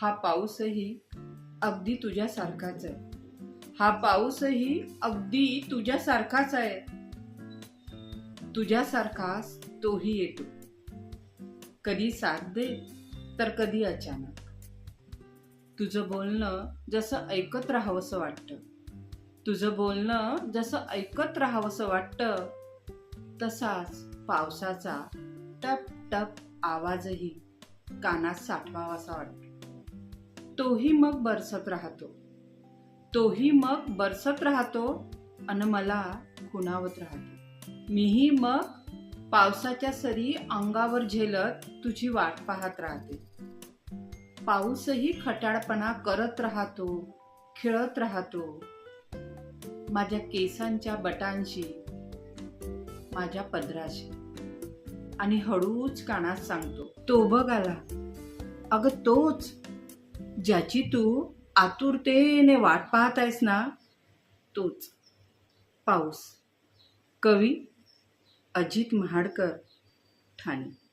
हा पाऊसही अगदी तुझ्यासारखाच आहे. हा पाऊसही अगदी तुझ्यासारखाच आहे. तुझ्यासारखाच तोही येतो. कधी साथ दे तर कधी अचानक. तुझं बोलणं जसं ऐकत राहावंसं वाटतं. तुझं बोलणं जसं ऐकत राहावंसं वाटतं तसाच पावसाचा टप टप आवाजही कानात साठवावासा वाटतो. तोही मग बरसत राहतो. तोही मग बरसत राहतो आणि मला खुणावत राहतो. मीही मग पावसाच्या सरी अंगावर झेलत तुझी वाट पाहत राहते. पाऊसही खटाळपणा करत राहतो खेळत राहतो. माझ्या केसांच्या बटांशी माझ्या पदराशी. आणि हळूच कानात सांगतो तो बघ आला. अगं तोच ज्याची तू आतुरतेने वाट पाहत आहेस ना तोच पाऊस. कवी अजित महाडकर ठाणे.